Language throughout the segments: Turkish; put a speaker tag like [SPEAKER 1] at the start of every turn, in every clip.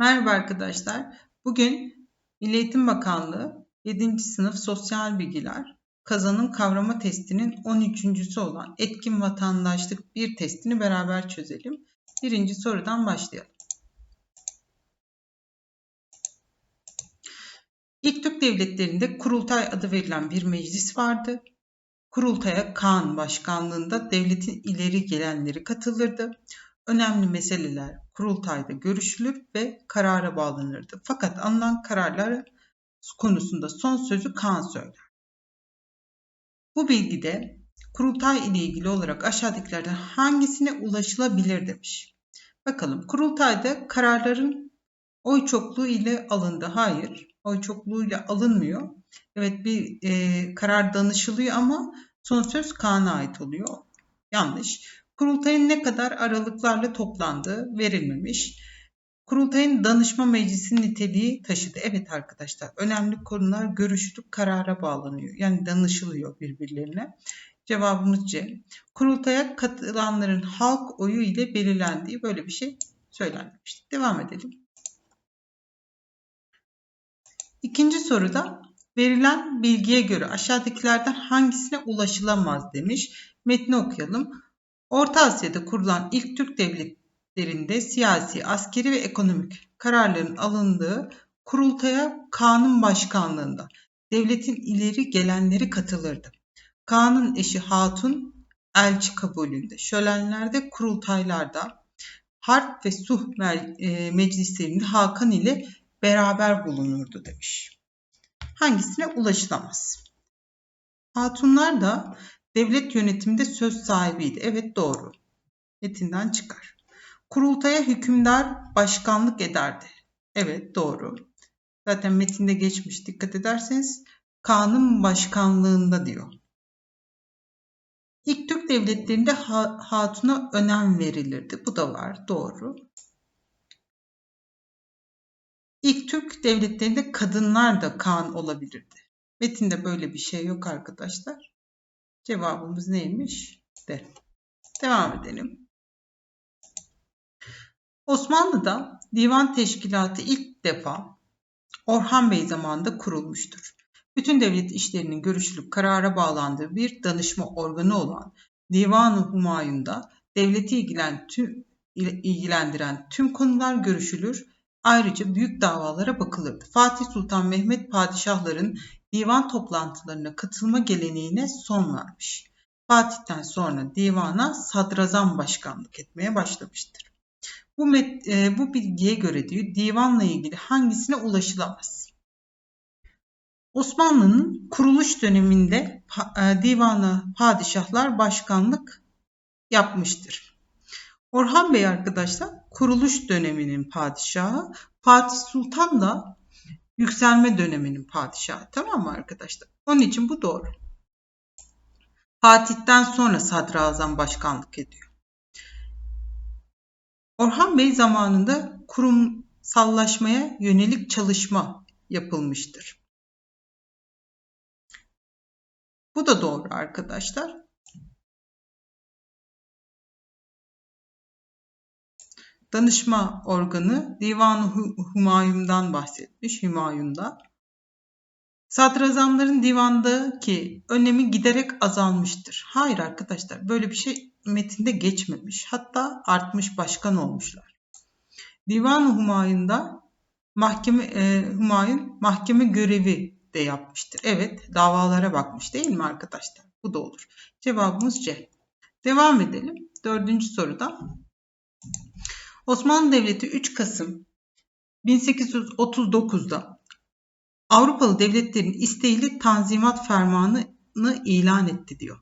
[SPEAKER 1] Merhaba arkadaşlar. Bugün Milli Eğitim Bakanlığı 7. sınıf sosyal bilgiler kazanım kavrama testinin 13.sü olan etkin vatandaşlık bir testini beraber çözelim. Birinci sorudan başlayalım. İlk Türk devletlerinde kurultay adı verilen bir meclis vardı. Kurultaya Kaan başkanlığında devletin ileri gelenleri katılırdı. Önemli meseleler kurultayda görüşülür ve karara bağlanırdı. Fakat alınan kararlar konusunda son sözü Kaan söyler. Bu bilgide kurultay ile ilgili olarak aşağıdakilerden hangisine ulaşılabilir demiş. Bakalım kurultayda kararların oy çokluğu ile alındı. Hayır, oy çokluğu ile alınmıyor. Evet bir e, karar danışılıyor ama son söz Kaan'a ait oluyor. Yanlış. Kurultayın ne kadar aralıklarla toplandığı verilmemiş. Kurultayın danışma meclisi niteliği taşıdı. Evet arkadaşlar önemli konular görüşülüp karara bağlanıyor. Yani danışılıyor birbirlerine. Cevabımız C. Kurultaya katılanların halk oyu ile belirlendiği böyle bir şey söylenmemişti. Devam edelim. İkinci soruda verilen bilgiye göre aşağıdakilerden hangisine ulaşılamaz demiş. Metni okuyalım. Orta Asya'da kurulan ilk Türk devletlerinde siyasi, askeri ve ekonomik kararların alındığı kurultaya kanun başkanlığında devletin ileri gelenleri katılırdı. Kanun eşi Hatun elçi kabulünde, şölenlerde, kurultaylarda, harp ve suh e, meclislerinde Hakan ile beraber bulunurdu demiş. Hangisine ulaşılamaz? Hatunlar da Devlet yönetiminde söz sahibiydi. Evet doğru. Metinden çıkar. Kurultaya hükümdar başkanlık ederdi. Evet doğru. Zaten metinde geçmiş dikkat ederseniz kanun başkanlığında diyor. İlk Türk devletlerinde hatuna önem verilirdi. Bu da var. Doğru. İlk Türk devletlerinde kadınlar da kan olabilirdi. Metinde böyle bir şey yok arkadaşlar. Cevabımız neymiş? De. Devam edelim. Osmanlı'da divan teşkilatı ilk defa Orhan Bey zamanında kurulmuştur. Bütün devlet işlerinin görüşülüp karara bağlandığı bir danışma organı olan Divan-ı Humayun'da devleti ilgilen tüm, ilgilendiren tüm konular görüşülür. Ayrıca büyük davalara bakılırdı. Fatih Sultan Mehmet padişahların divan toplantılarına katılma geleneğine son vermiş. Fatih'ten sonra divana sadrazam başkanlık etmeye başlamıştır. Bu, met, e, bu bilgiye göre diyor divanla ilgili hangisine ulaşılamaz? Osmanlı'nın kuruluş döneminde e, divana padişahlar başkanlık yapmıştır. Orhan Bey arkadaşlar kuruluş döneminin padişahı, Fatih Sultan da yükselme döneminin padişahı. Tamam mı arkadaşlar? Onun için bu doğru. Fatih'ten sonra sadrazam başkanlık ediyor. Orhan Bey zamanında kurumsallaşmaya yönelik çalışma yapılmıştır. Bu da doğru arkadaşlar. Danışma organı Divan-ı Humayun'dan bahsetmiş. Humayun'da. Sadrazamların divandaki önemi giderek azalmıştır. Hayır arkadaşlar böyle bir şey metinde geçmemiş. Hatta artmış başkan olmuşlar. Divan-ı Humayun'da mahkeme e, Humayun mahkeme görevi de yapmıştır. Evet davalara bakmış değil mi arkadaşlar? Bu da olur. Cevabımız C. Devam edelim. Dördüncü soruda. Osmanlı Devleti 3 Kasım 1839'da Avrupalı devletlerin isteğiyle Tanzimat Fermanı'nı ilan etti diyor.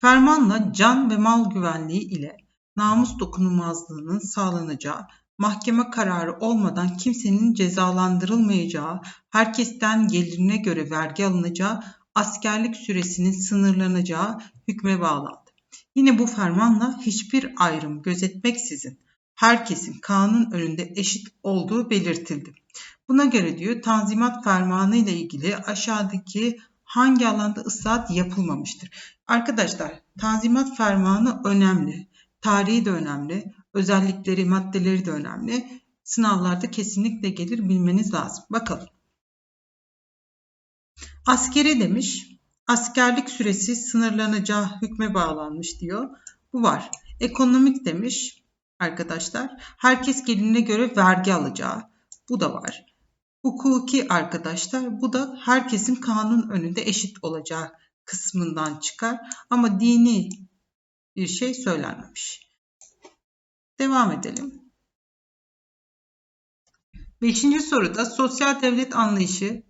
[SPEAKER 1] Fermanla can ve mal güvenliği ile namus dokunulmazlığının sağlanacağı, mahkeme kararı olmadan kimsenin cezalandırılmayacağı, herkesten gelirine göre vergi alınacağı, askerlik süresinin sınırlanacağı hükme bağlandı. Yine bu fermanla hiçbir ayrım gözetmeksizin herkesin kanun önünde eşit olduğu belirtildi. Buna göre diyor Tanzimat Fermanı ile ilgili aşağıdaki hangi alanda ıslahat yapılmamıştır? Arkadaşlar Tanzimat Fermanı önemli. Tarihi de önemli. Özellikleri, maddeleri de önemli. Sınavlarda kesinlikle gelir bilmeniz lazım. Bakalım. Askeri demiş. Askerlik süresi sınırlanacağı hükme bağlanmış diyor. Bu var. Ekonomik demiş arkadaşlar. Herkes geline göre vergi alacağı. Bu da var. Hukuki arkadaşlar. Bu da herkesin kanun önünde eşit olacağı kısmından çıkar. Ama dini bir şey söylenmemiş. Devam edelim. Beşinci soruda sosyal devlet anlayışı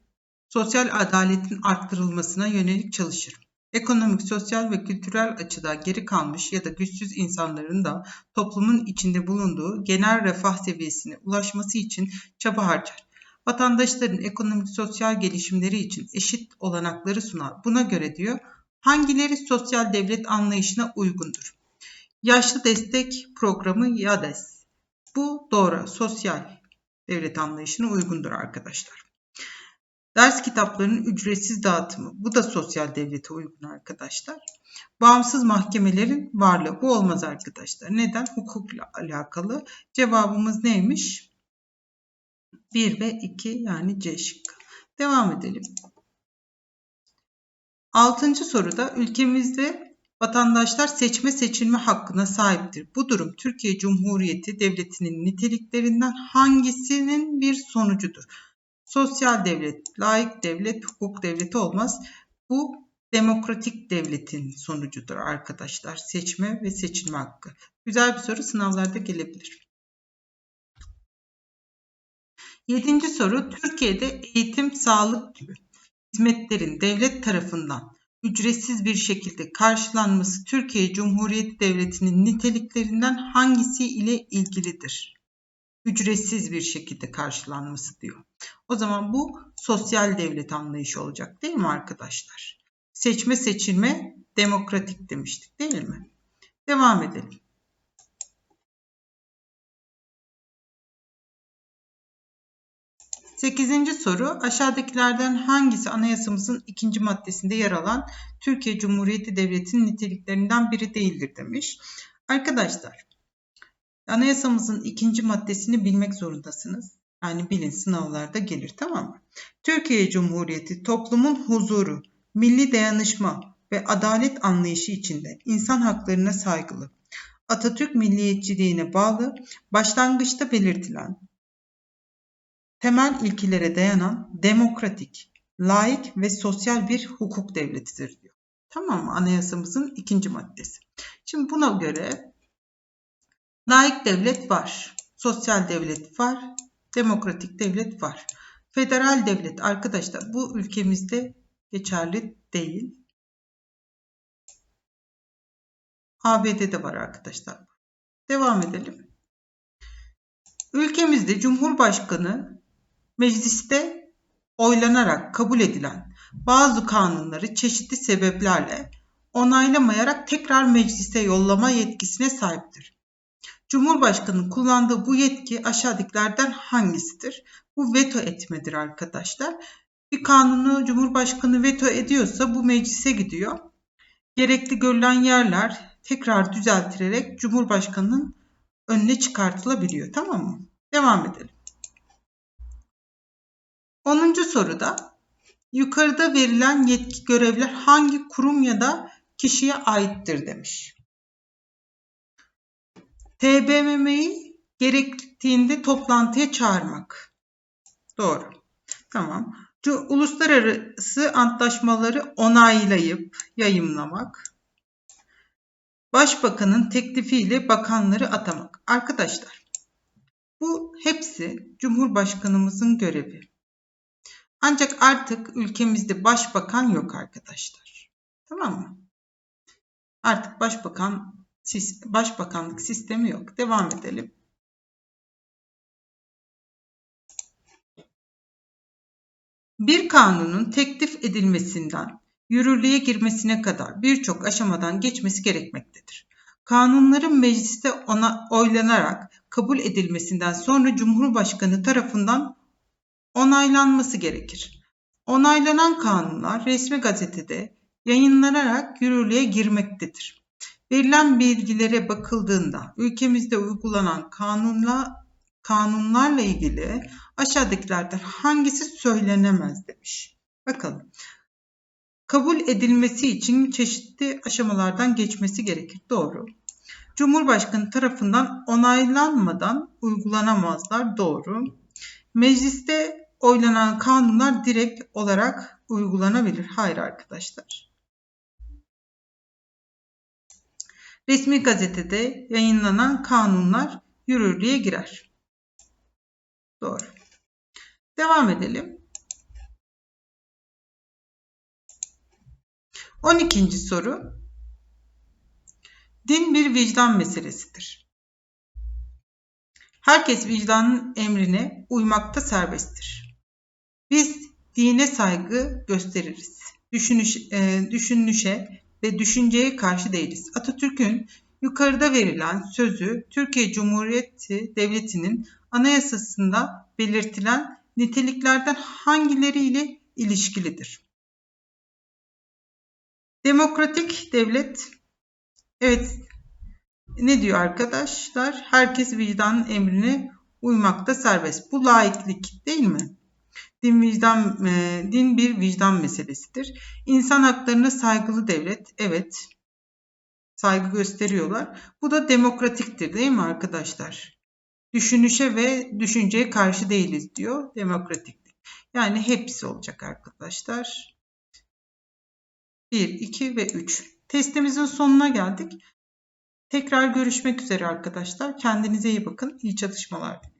[SPEAKER 1] sosyal adaletin arttırılmasına yönelik çalışır. Ekonomik, sosyal ve kültürel açıda geri kalmış ya da güçsüz insanların da toplumun içinde bulunduğu genel refah seviyesine ulaşması için çaba harcar. Vatandaşların ekonomik sosyal gelişimleri için eşit olanakları sunar. Buna göre diyor hangileri sosyal devlet anlayışına uygundur? Yaşlı Destek Programı YADES. Bu doğru sosyal devlet anlayışına uygundur arkadaşlar. Ders kitaplarının ücretsiz dağıtımı. Bu da sosyal devlete uygun arkadaşlar. Bağımsız mahkemelerin varlığı. Bu olmaz arkadaşlar. Neden? Hukukla alakalı. Cevabımız neymiş? 1 ve 2 yani C şıkkı. Devam edelim. Altıncı soruda ülkemizde vatandaşlar seçme seçilme hakkına sahiptir. Bu durum Türkiye Cumhuriyeti Devleti'nin niteliklerinden hangisinin bir sonucudur? Sosyal devlet, layık devlet, hukuk devleti olmaz. Bu demokratik devletin sonucudur arkadaşlar. Seçme ve seçilme hakkı. Güzel bir soru sınavlarda gelebilir. Yedinci soru Türkiye'de eğitim, sağlık gibi hizmetlerin devlet tarafından ücretsiz bir şekilde karşılanması Türkiye Cumhuriyeti Devleti'nin niteliklerinden hangisi ile ilgilidir? Ücretsiz bir şekilde karşılanması diyor. O zaman bu sosyal devlet anlayışı olacak değil mi arkadaşlar? Seçme seçilme demokratik demiştik değil mi? Devam edelim. Sekizinci soru aşağıdakilerden hangisi anayasamızın ikinci maddesinde yer alan Türkiye Cumhuriyeti Devleti'nin niteliklerinden biri değildir demiş. Arkadaşlar anayasamızın ikinci maddesini bilmek zorundasınız. Yani bilin sınavlarda gelir tamam mı? Türkiye Cumhuriyeti toplumun huzuru, milli dayanışma ve adalet anlayışı içinde insan haklarına saygılı, Atatürk milliyetçiliğine bağlı, başlangıçta belirtilen temel ilkelere dayanan demokratik, laik ve sosyal bir hukuk devletidir diyor. Tamam mı? Anayasamızın ikinci maddesi. Şimdi buna göre laik devlet var, sosyal devlet var, demokratik devlet var. Federal devlet arkadaşlar bu ülkemizde geçerli değil. ABD'de var arkadaşlar. Devam edelim. Ülkemizde Cumhurbaşkanı mecliste oylanarak kabul edilen bazı kanunları çeşitli sebeplerle onaylamayarak tekrar meclise yollama yetkisine sahiptir. Cumhurbaşkanının kullandığı bu yetki aşağıdakilerden hangisidir? Bu veto etmedir arkadaşlar. Bir kanunu Cumhurbaşkanı veto ediyorsa bu meclise gidiyor. Gerekli görülen yerler tekrar düzeltilerek Cumhurbaşkanının önüne çıkartılabiliyor. Tamam mı? Devam edelim. 10. soruda yukarıda verilen yetki görevler hangi kurum ya da kişiye aittir demiş. TBMM'yi gerektiğinde toplantıya çağırmak. Doğru. Tamam. Uluslararası antlaşmaları onaylayıp yayımlamak. Başbakanın teklifiyle bakanları atamak. Arkadaşlar bu hepsi Cumhurbaşkanımızın görevi. Ancak artık ülkemizde başbakan yok arkadaşlar. Tamam mı? Artık başbakan başbakanlık sistemi yok. Devam edelim. Bir kanunun teklif edilmesinden yürürlüğe girmesine kadar birçok aşamadan geçmesi gerekmektedir. Kanunların mecliste ona oylanarak kabul edilmesinden sonra Cumhurbaşkanı tarafından onaylanması gerekir. Onaylanan kanunlar resmi gazetede yayınlanarak yürürlüğe girmektedir. Verilen bilgilere bakıldığında ülkemizde uygulanan kanunla kanunlarla ilgili aşağıdakilerden hangisi söylenemez demiş. Bakalım. Kabul edilmesi için çeşitli aşamalardan geçmesi gerekir. Doğru. Cumhurbaşkanı tarafından onaylanmadan uygulanamazlar. Doğru. Mecliste oylanan kanunlar direkt olarak uygulanabilir. Hayır arkadaşlar. Resmi gazetede yayınlanan kanunlar yürürlüğe girer. Doğru. Devam edelim. 12. soru. Din bir vicdan meselesidir. Herkes vicdanın emrine uymakta serbesttir. Biz dine saygı gösteririz. Düşünüş, e, düşünüşe ve düşünceye karşı değiliz. Atatürk'ün yukarıda verilen sözü Türkiye Cumhuriyeti Devleti'nin anayasasında belirtilen niteliklerden hangileriyle ilişkilidir? Demokratik devlet, evet ne diyor arkadaşlar? Herkes vicdanın emrine uymakta serbest. Bu laiklik değil mi? Din vicdan e, din bir vicdan meselesidir. İnsan haklarına saygılı devlet. Evet. Saygı gösteriyorlar. Bu da demokratiktir değil mi arkadaşlar? Düşünüşe ve düşünceye karşı değiliz diyor. Demokratiklik. Yani hepsi olacak arkadaşlar. 1, 2 ve 3. Testimizin sonuna geldik. Tekrar görüşmek üzere arkadaşlar. Kendinize iyi bakın. İyi çalışmalar diliyorum.